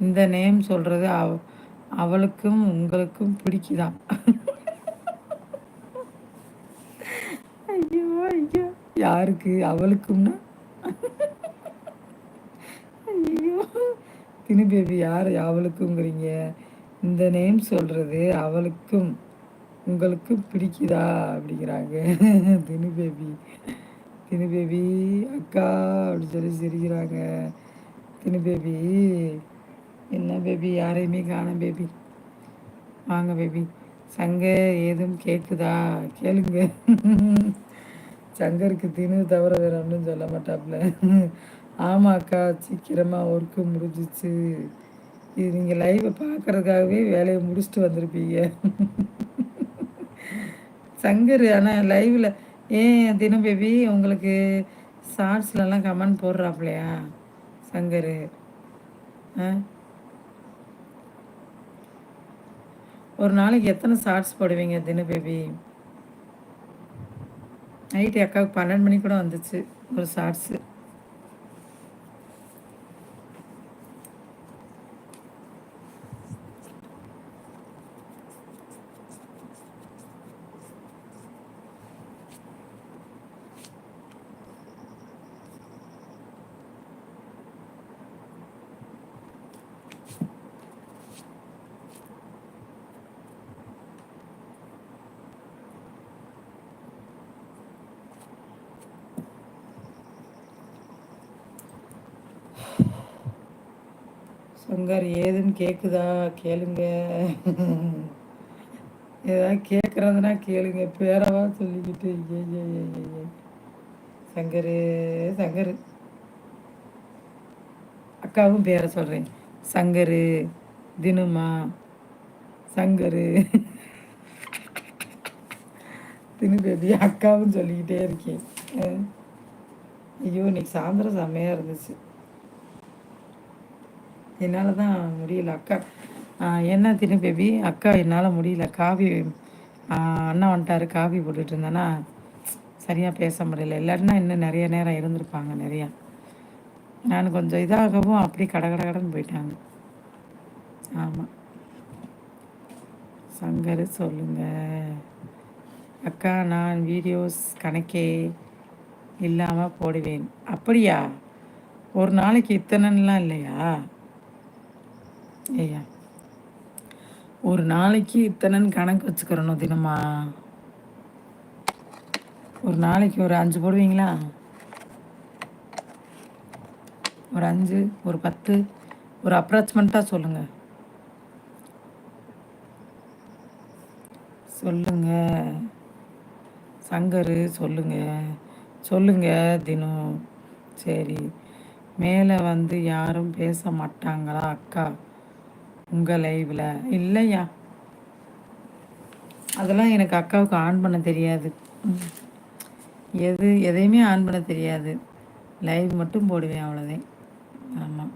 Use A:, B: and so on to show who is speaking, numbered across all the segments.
A: இந்த நேம் சொல்கிறது அவ அவளுக்கும் உங்களுக்கும் பிடிக்குதான். ஐயோ ஐயோ. யாருக்கு? அவளுக்கும்னா? ஐயோ. தினு பேபி யார்? அவளுக்குங்கிறீங்க இந்த நேம் சொல்கிறது அவளுக்கும் உங்களுக்கும் பிடிக்குதா? அப்படிங்கிறாங்க. தினு பேபி. தினு பேபி அக்கா அப்படி சொல்லி சிரிக்கிறாங்க. தினு பேபி என்ன பேபி யாரையுமே காணும் பேபி வாங்க பேபி சங்க ஏதும் கேட்குதா கேளுங்க. சங்கருக்கு தினு தவிர வேற ஒன்றும் சொல்ல மாட்டாப்புல ஆமாக்கா சீக்கிரமாக ஒர்க்கு முடிஞ்சிச்சு. இது நீங்கள் லைவை பார்க்குறதுக்காகவே வேலையை முடிச்சுட்டு வந்திருப்பீங்க. சங்கர் ஆனால் லைவில் ஏன் தினம் பேபி உங்களுக்கு ஷார்ட்ஸ்லலாம் கமெண்ட் போடுறாப்லையா? சங்கர். ஆ? ஒரு நாளைக்கு எத்தனை ஷார்ட்ஸ் போடுவீங்க தின பேபி நைட்டு அக்காவுக்கு பன்னெண்டு மணி கூட வந்துச்சு ஒரு ஷார்ட்ஸு சங்கர் ஏதுன்னு கேட்குதா கேளுங்க. ஏதாவது கேட்குறதுனா கேளுங்க. பேரவா சொல்லிக்கிட்டு ஏ சங்கரு சங்கரு. அக்காவும் பேரை சொல்கிறேன் சங்கரு தினுமா சங்கரு. தினு பேபி அக்காவும் சொல்லிக்கிட்டே இருக்கேன். ஐயோ இன்னைக்கு சாயந்தரம் செம்மையாக இருந்துச்சு. என்னால் தான் முடியல. அக்கா என்ன தின்னு பேபி அக்கா என்னால் முடியல. காஃபி அண்ணா வந்துட்டாரு. காஃபி போட்டுட்டு இருந்தேன்னா சரியாக பேச முடியல. இல்லாட்டினா இன்னும் நிறைய நேரம் இருந்திருப்பாங்க நிறையா. நான் கொஞ்சம் இதாகவும் அப்படி கட கட கடன்னு போயிட்டாங்க. ஆமாம் சங்கர் சொல்லுங்க. அக்கா நான் வீடியோஸ் கணக்கே இல்லாமல் போடுவேன். அப்படியா? ஒரு நாளைக்கு இத்தனைலாம் இல்லையா? ஐயா ஒரு நாளைக்கு இத்தனைன்னு கணக்கு வச்சுக்கிறணும் தினமா? ஒரு நாளைக்கு ஒரு அஞ்சு போடுவீங்களா? ஒரு அஞ்சு ஒரு பத்து ஒரு அப்ராச்மெண்ட்டாக சொல்லுங்கள் சொல்லுங்க. சங்கரு சொல்லுங்க. சொல்லுங்க தினம் சரி. மேலே வந்து யாரும் பேச மாட்டாங்களா அக்கா? உங்கள் லைவில் இல்லையா? அதெல்லாம் எனக்கு அக்காவுக்கு ஆன் பண்ண தெரியாது. எது எதையுமே ஆன் பண்ண தெரியாது. லைவ் மட்டும் போடுவேன் அவ்வளோதான் ஆமாம்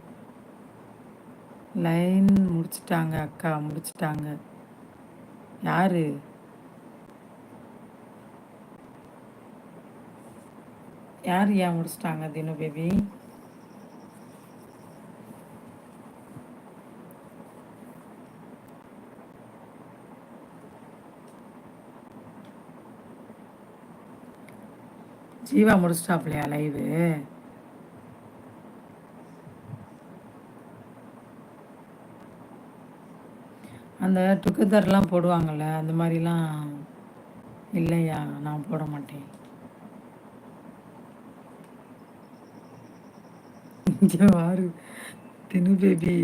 A: லைன் முடிச்சிட்டாங்க அக்கா முடிச்சிட்டாங்க. யார்? யார் ஏன் முடிச்சிட்டாங்க தினு பேபி ஜீவா முடிச்சிட்டாப்லையா லைவு அந்த டுகெதர்லாம் போடுவாங்கள்ல அந்த மாதிரிலாம் இல்லையா? நான் போட மாட்டேன். இங்கே வாரு தினு பேபி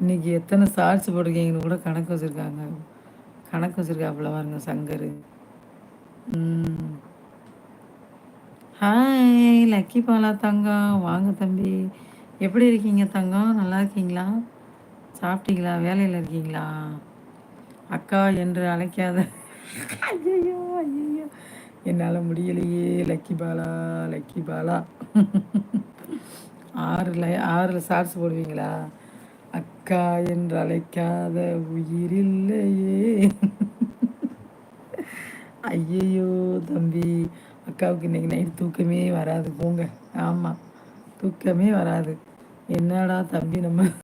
A: இன்னைக்கு எத்தனை ஷார்ட்ஸ் போட்டிருக்கீங்கன்னு கூட கணக்கு வச்சுருக்காங்க. கணக்கு வச்சுருக்காப்புல பாருங்க சங்கர். ம். ஹாய் லக்கி பாலா தங்கம் வாங்க தம்பி. எப்படி இருக்கீங்க தங்கம் நல்லா இருக்கீங்களா? சாப்பிட்டீங்களா? வேலையில் இருக்கீங்களா? அக்கா என்று அழைக்காத. ஐயோ ஐயோ என்னால் முடியலையே லக்கி பாலா லக்கி பாலா ஆறில் ஆறில் சார்ஸ் போடுவீங்களா? அக்கா என்று அழைக்காத உயிரில்லையே ஐயையோ தம்பி. அக்காவுக்கு இன்றைக்கி நைட் தூக்கமே வராது போங்க. ஆமாம் தூக்கமே வராது. என்னடா தம்பி நம்ம